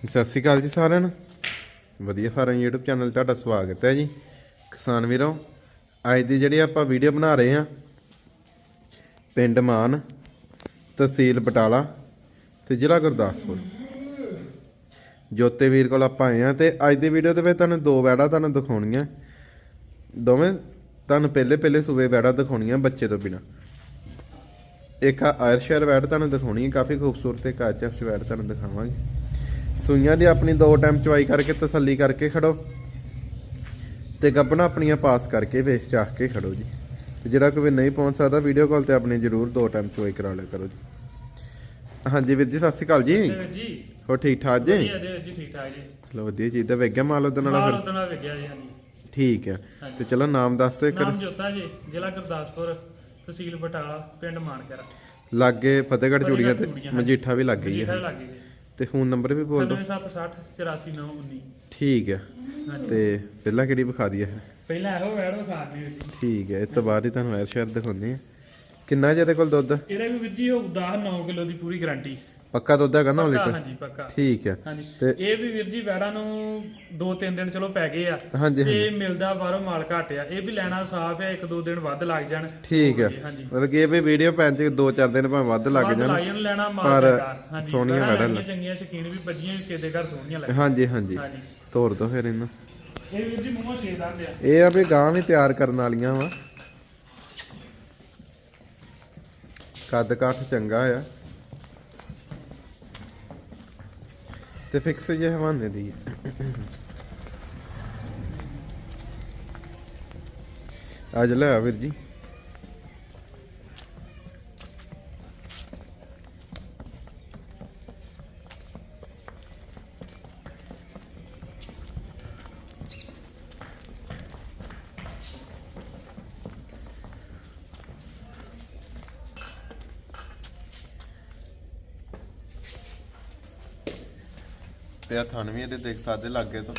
ਸਤਿ ਸ਼੍ਰੀ ਅਕਾਲ ਜੀ ਸਾਰਿਆਂ ਨੂੰ। ਵਧੀਆ ਫਾਰਮ YouTube ਚੈਨਲ ਤੁਹਾਡਾ ਸਵਾਗਤ ਹੈ ਜੀ। ਕਿਸਾਨ ਵੀਰੋ, ਅੱਜ ਦੀ ਜਿਹੜੀ ਆਪਾਂ ਵੀਡੀਓ ਬਣਾ ਰਹੇ ਹਾਂ, ਪਿੰਡ ਮਾਨ, ਤਹਿਸੀਲ ਬਟਾਲਾ ਤੇ ਜ਼ਿਲ੍ਹਾ ਗੁਰਦਾਸਪੁਰ। ਜੋਤੇ ਵੀਰ ਕੋਲ ਆਪਾਂ ਆਏ ਆ ਤੇ ਅੱਜ ਦੀ ਵੀਡੀਓ ਦੇ ਵਿੱਚ ਤੁਹਾਨੂੰ ਦੋ ਵੈੜਾ ਤੁਹਾਨੂੰ ਦਿਖਾਉਣੀਆਂ। ਦੋਵੇਂ ਤੁਹਾਨੂੰ ਪਹਿਲੇ ਪਹਿਲੇ ਸੂਬੇ ਵੈੜਾ ਦਿਖਾਉਣੀਆਂ ਬੱਚੇ ਤੋਂ ਬਿਨਾ। ਇੱਕ ਆ ਆਇਰਸ਼ੇਅਰ ਵੈੜ ਤੁਹਾਨੂੰ ਦਿਖਾਉਣੀ ਹੈ, ਕਾਫੀ ਖੂਬਸੂਰਤ ਇੱਕ ਐਚਐਫ ਵੈੜ ਤੁਹਾਨੂੰ ਦਿਖਾਵਾਂਗੇ। ਸੂਈਆਂ ਦੀ ਆਪਣੀ ਦੋ ਟਾਈਮ ਚਵਾਈ ਕਰਕੇ ਤਸੱਲੀ ਕਰਕੇ ਖੜੋ ਤੇ ਗੱਬਣਾ ਆਪਣੀਆਂ ਪਾਸ ਕਰਕੇ ਵੇਚ ਚਾਹ ਕੇ ਖੜੋ ਜੀ। ਤੇ ਜਿਹੜਾ ਕੋਈ ਨਹੀਂ ਪਹੁੰਚ ਸਕਦਾ ਵੀਡੀਓ ਕਾਲ ਤੇ ਆਪਣੀ ਜ਼ਰੂਰ ਦੋ ਟਾਈਮ ਚਵਾਈ ਕਰਾ ਲਿਆ ਕਰੋ ਜੀ। ਹਾਂਜੀ ਵੀਰ ਜੀ ਸਤਿ ਸ਼੍ਰੀ ਅਕਾਲ ਜੀ। ਜੀ। ਹੋ ਠੀਕ ਠਾਕ ਜੀ? ਵਧੀਆ ਜੀ ਜੀ ਠੀਕ ਠਾਕ ਜੀ। ਚਲੋ ਵਧੀਆ ਚੀਜ਼ ਤਾਂ ਵੇਖ ਗਿਆ ਮਾਲ ਉਹਦੇ ਨਾਲ ਫਿਰ ਜੀ ਹਾਂਜੀ। ਠੀਕ ਹੈ ਤੇ ਚਲੋ ਨਾਮ ਦੱਸ ਨਾਮ ਜੋਤਾ ਜੀ ਜ਼ਿਲ੍ਹਾ ਗੁਰਦਾਸਪੁਰ ਤਹਿਸੀਲ ਬਟਾਲਾ ਪਿੰਡ ਮਾਨਕਰਾ। ਲਾਗੇ ਫਤਿਹਗੜ੍ਹ ਚੂੜੀਆਂ ਤੇ ਮਜੀਠਾ ਵੀ ਲੱਗ ਗਈ ਜੀਠਾ ਹੈ ਲੱਗੀ ਜੀ ਤੇ ਫੋਨ ਨੰਬਰ ਵੀ ਬੋਲ ਦਿਓ 9760 84919 ਠੀਕ ਹੈ ਤੇ ਪਹਿਲਾਂ ਕਿਹੜੀ ਵਿਖਾ ਦਈਏ? ਪਹਿਲਾਂ ਇਹੋ ਵੈੜ ਵਿਖਾਣੀ ਵਿੱਚ ਠੀਕ ਹੈ ਇਸ ਤੋਂ ਬਾਅਦ ਹੀ ਤੁਹਾਨੂੰ ਐਰ ਸ਼ਹਿਰ ਦਿਖਾਉਂਦੇ ਆ ਕਿੰਨਾ ਜਿਹਦੇ ਕੋਲ ਦੁੱਧ? ਇਹਦਾ ਵੀ ਵੀਰ ਜੀ ਹੋਊਗਾ 9 ਕਿਲੋ ਦੀ ਪੂਰੀ ਗਾਰੰਟੀ। ਪੱਕਾ ਦੁੱਧ ਹੈਗਾ 9 ਪੱਕਾ ਲੀਟਰ ਹਾਂਜੀ ਪੱਕਾ। ਠੀਕ ਹੈ। ਹਾਂਜੀ। ਤੇ- ਇਹ ਵੀ ਵੀਰ ਜੀ ਵੈੜਾਂ ਨੂੰ 2-3 ਦਿਨ ਚਲੋ ਪੈ ਗਏ ਆ। ਹਾਂਜੀ ਤੇ ਮਿਲਦਾ ਬਾਹਰੋਂ ਮਾਲ ਘੱਟ ਆ ਇਹ ਵੀ ਲੈਣਾ ਸਾਫ਼ ਹੈ 1-2 ਦਿਨ ਵੱਧ ਲੱਗ ਜਾਣ। ਠੀਕ ਹੈ। ਹਾਂਜੀ ਮਤਲਬ ਕਿ ਇਹ ਵੀ ਵੀਡੀਓ ਪੈਣ ਚ 2-4 ਦਿਨ ਭਾਵੇਂ ਵੱਧ ਲੱਗ ਜਾਣ। ਜਾਣ ਲੈਣਾ ਮਾਲ ਪਰ ਚੰਗਾ ਹਾਂਜੀ ਸੋਹਣੀਆਂ ਵੈੜਾਂ ਵੈੜਾਂ ਲੈਣੀਆਂ ਚੰਗੀਆਂ ਸ਼ਕੀਨ ਵੀ ਵੱਜੀਆਂ ਵੀ ਕਿਤੇ ਘਰ ਸੋਹਣੀਆਂ ਲੱਗ ਹਾਂਜੀ ਹਾਂਜੀ। ਹਾਂਜੀ। ਤੋਰ ਦੋ ਫਿਰ ਇਹਨੂੰ। ਇਹ ਵੀਰ ਜੀ ਮੂੰਹੋਂ ਛੇ ਦੰਦ ਆ। ਇਹ ਆ ਵੀ ਗਾਂ ਵੀ ਤਿਆਰ ਕਰਨ ਵਾਲੀਆਂ ਵਾ। ਕੱਦ ਕਾਠ ਚੰਗਾ ਆ। ਤੇ ਫਿਕਸ ਜੇ ਹਵਾਨੇ ਦੀ ਅੱਜ ਲੈ ਆ ਵੀਰ ਜੀ ਤੇ ਆ ਥਣ ਵੀ ਇਹਦੇ ਦੇਖ ਸਕਦੇ ਲੱਗੇ ਤੋਂ।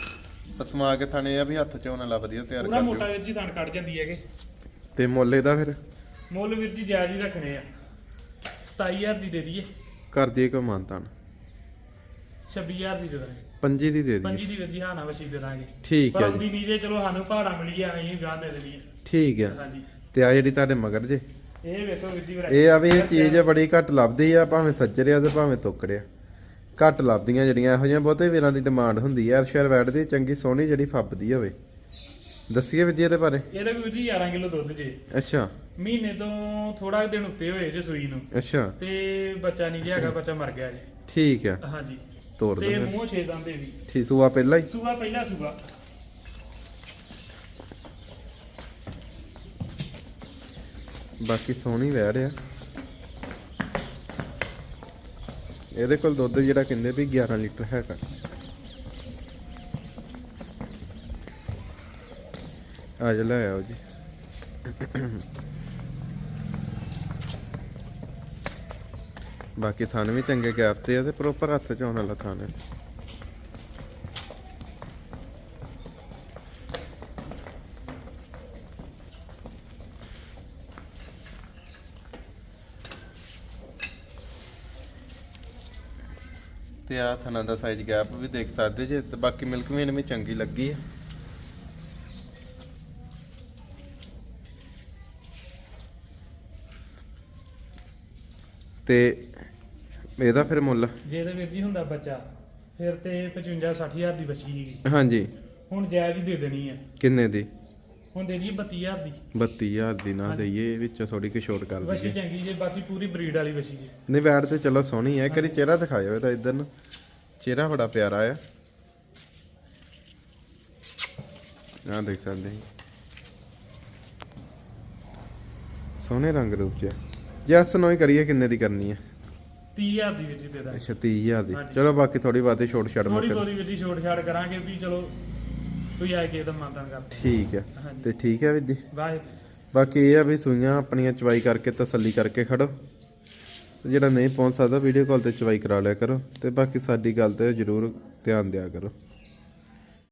ਪਸਮਾ ਕੇ ਥਣੇ ਆ ਵੀ ਹੱਥ ਚ ਵਾਲਾ ਵਧੀਆ ਤਿਆਰ ਪੂਰਾ ਕਰ ਮੋਟਾ ਵੀਰ ਜੀ ਥਣ ਕੱਢ ਜਾਂਦੀ ਹੈਗੇ। ਤੇ ਮੁੱਲ ਇਹਦਾ ਫਿਰ? ਮੁੱਲ ਵੀਰ ਜੀ ਜਾਇਜ਼ ਹੀ ਰੱਖਣੇ ਆ। 27000 ਦੀ ਦੇ ਦਈਏ। ਕਰ ਦਈਏ ਕੋ ਮਾਨਤਾਨ 26000 ਦੀ ਦੇ ਦਾਂਗੇ। ਪੰਜੀ ਦੀ ਦੇ ਦਈਏ। ਪੰਜੀ ਦੀ ਵੀਰ ਜੀ ਹਾਂ ਨਾ ਵਸੀ ਦੇ ਦਾਂਗੇ। ਠੀਕ ਪਰ ਹੈ ਜੀ। ਆਉਂਦੀ ਨਹੀਂ ਜੇ ਚਲੋ ਸਾਨੂੰ ਪਹਾੜਾ ਮਿਲ ਗਿਆ ਅਸੀਂ ਗਾਂ ਦੇ ਦੇਣੀ ਆ। ਠੀਕ ਹੈ ਹਾਂਜੀ। ਤੇ ਆ ਜਿਹੜੀ ਤੁਹਾਡੇ ਮਗਰ ਜੇ। ਇਹ ਵੇਖੋ ਵੀਰ ਜੀ ਇਹ ਆ ਵੀ ਇਹ ਚੀਜ਼ ਬੜੀ ਘੱਟ ਲੱਭਦੀ ਆ ਭਾਵੇਂ ਸੱਜਰਿਆ ਤੇ ਭਾਵੇਂ ਤੁੱਕੜਿਆ ਘੱਟ ਲੱਭਦੀਆਂ ਜਿਹੜੀਆਂ ਇਹੋ ਜਿਹੀਆਂ ਬਹੁਤੇ ਵੀਰਾਂ ਦੀ ਡਿਮਾਂਡ ਹੁੰਦੀ ਆ ਸ਼ੇਰ ਵੈਡ ਦੀ ਚੰਗੀ ਸੋਹਣੀ ਜਿਹੜੀ ਫੱਬਦੀ ਹੋਵੇ। ਦੱਸੀਏ ਵੀ ਜੀ ਇਹਦੇ ਬਾਰੇ। ਇਹਦਾ ਵੀ ਵੀਰ ਜੀ 11 ਕਿਲੋ ਦੁੱਧ ਜੇ। ਅੱਛਾ। ਮਹੀਨੇ ਤੋਂ ਥੋੜਾ ਦਿਨ ਉੱਤੇ ਹੋਏ ਜੇ ਸੂਈ ਨੂੰ। ਅੱਛਾ। ਤੇ ਬੱਚਾ ਨਹੀਂ ਗਿਆ ਹੈਗਾ ਬੱਚਾ ਮਰ ਗਿਆ ਜੀ। ਠੀਕ ਹੈ। ਹਾਂਜੀ। ਤੋਰ ਦੋ ਤੇ ਫਿਰ ਮੂੰਹ ਛੇ ਦੰਦ ਵੀ। ਠੀਕ ਸੂਆ ਪਹਿਲਾਂ ਹੀ? ਸੂਆ ਪਹਿਲਾ ਸੂਆ। ਬਾਕੀ ਸੋਹਣੀ ਵਹਿ ਰਿਹਾ ਇਹਦੇ ਕੋਲ ਦੁੱਧ ਜਿਹੜਾ ਕਹਿੰਦੇ ਵੀ 11 ਲੀਟਰ ਹੈਗਾ। ਆ ਜਾ ਲੈ ਆਓ ਜੀ। ਬਾਕੀ ਥਣ ਵੀ ਚੰਗੇ ਗੈਪ ਤੇ ਆ ਤੇ ਪ੍ਰੋਪਰ ਹੱਥ ਚ ਆਉਣ ਵਾਲਾ ਥਣ। ਹੈ ਤੇ ਆ ਥਣਾ ਦਾ ਸਾਈਜ਼ ਗੈਪ ਵੀ ਦੇਖ ਸਕਦੇ ਜੇ ਤੇ ਬਾਕੀ ਮਿਲਕ ਵੀ ਚੰਗੀ ਲੱਗੀ ਹੈ ਤੇ ਇਹਦਾ ਫਿਰ ਮੁੱਲ? ਜੇ ਇਹਦੇ ਵੀਰ ਜੀ ਹੁੰਦਾ ਬੱਚਾ ਫਿਰ ਤੇ 55 60000 ਦੀ ਬਚੀ ਸੀਗੀ। ਹਾਂਜੀ। ਹੁਣ ਜਾਇਜ਼ ਹੀ ਦੇ ਦੇਣੀ ਹੈ ਕਿੰਨੇ ਦੀ? ਹੁਣ ਦੇ ਦਈਏ 32000 ਦੀ। 32000 ਦੀ ਨਾ ਦਈਏ ਵਿੱਚੋਂ ਥੋੜੀ ਕਿ ਛੋਟ ਕਰ ਵਸ਼ੀ ਦਈਏ। ਚੰਗੀ ਜੇ ਬਾਕੀ ਪੂਰੀ ਬਰੀਡ ਵਾਲੀ ਵਸ਼ੀ ਜੇ। ਨਹੀਂ ਵੈਟ ਤੇ ਚਲੋ ਸੋਹਣੀ ਹੈ ਕਰੀ ਚਿਹਰਾ ਦਿਖਾਇਓ ਇਹਦਾ ਇਧਰ ਨੂੰ। ਚਿਹਰਾ ਬੜਾ ਪਿਆਰਾ ਆ। ਆ ਦੇਖ ਸਕਦੇ ਜੀ। ਸੋਹਣੇ ਰੰਗ ਰੂਪ ਚ ਜੈਸ ਨੋਈ ਕਰੀਏ ਕਿੰਨੇ ਦੀ ਕਰਨੀ ਹੈ 30000 ਦੀ ਵੀਰ ਜੀ ਦੇ ਦਾਂਗੇ। ਅੱਛਾ 30000 ਦੀ। ਚਲੋ ਬਾਕੀ ਥੋੜੀ ਬਾਤੀ ਛੋਟ ਛੱਡ ਥੋੜੀ ਮੁੱਕ ਬੋਲੀ ਵੀਰ ਜੀ ਛੋਟ ਛਾੜ ਕਰਾਂਗੇ ਵੀ ਚਲੋ ਕੋਈ ਆਏ ਕੇ ਤਾਂ ਮਾਨਤਾਨ ਕਰ ਠੀਕ ਹੈ। ਹਾਂਜੀ। ਤੇ ਠੀਕ ਹੈ ਵੀਰ ਜੀ? ਵਾਹ ਬਾਕੀ ਇਹ ਆ ਵੀ ਸੂਈਆਂ ਆਪਣੀਆਂ ਚਵਾਈ ਕਰਕੇ ਤਸੱਲੀ ਕਰਕੇ ਖੜੋ। ਤੇ ਜਿਹੜਾ ਨਹੀਂ ਪਹੁੰਚ ਸਕਦਾ ਵੀਡੀਓ ਕਾਲ ਤੇ ਚਵਾਈ ਕਰਾ ਲਿਆ ਕਰੋ। ਤੇ ਬਾਕੀ ਸਾਡੀ ਗੱਲ ਤੇ ਜ਼ਰੂਰ ਧਿਆਨ ਦਿਆ ਕਰੋ।